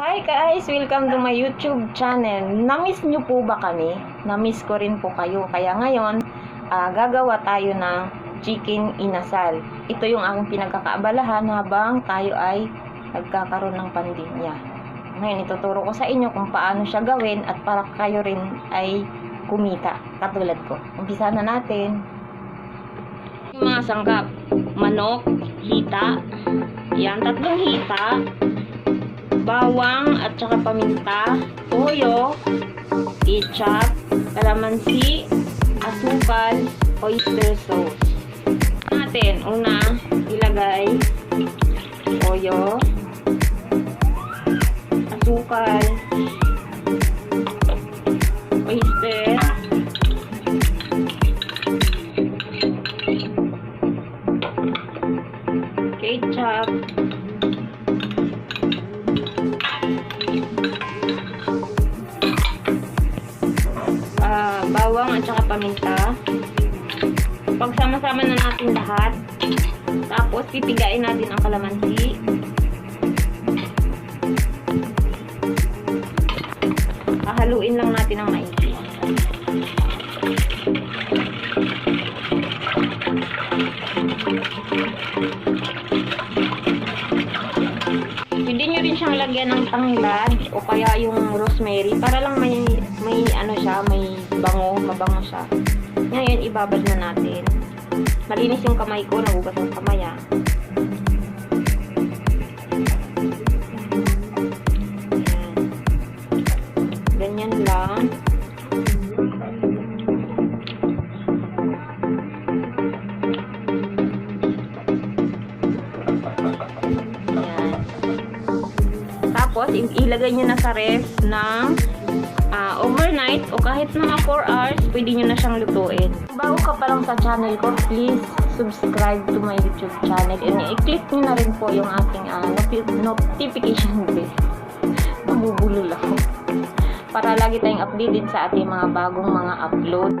Hi guys! Welcome to my YouTube channel. Namiss nyo po ba kami? Namiss ko rin po kayo. Kaya ngayon, ah, gagawa tayo ng chicken inasal. Ito yung aking pinagkakaabalahan habang tayo ay nagkakaroon ng pandemya. Ngayon, ituturo ko sa inyo kung paano siya gawin at para kayo rin ay kumita. Katulad ko. Umpisa na natin. Yung mga sangkap. Manok, hita. Yan, tatlong hita bawang at saka paminta, toyo, ketchup, kalamansi, asukal, oyster sauce. Natin, una, ilagay toyo, asukal, oyster, ketchup, bawang at saka paminta. Pagsama-sama na natin lahat. Tapos, pipigain natin ang kalamansi. Hahaluin lang natin ang maigi. Nyo rin siyang lagyan ng tanglad o kaya yung rosemary para lang may may ano siya, may bango, mabango siya. Ngayon, ibabad na natin. Malinis yung kamay ko, nagugas ang kamay ah. Tapos, ilagay nyo na sa ref ng ah, overnight o kahit mga 4 hours, pwede nyo na siyang lutuin. Bago ka pa lang sa channel ko, please subscribe to my YouTube channel and i-click nyo na rin po yung aking ah, noti- notification bell. Nabubulol ako. Para lagi tayong updated sa ating mga bagong mga upload.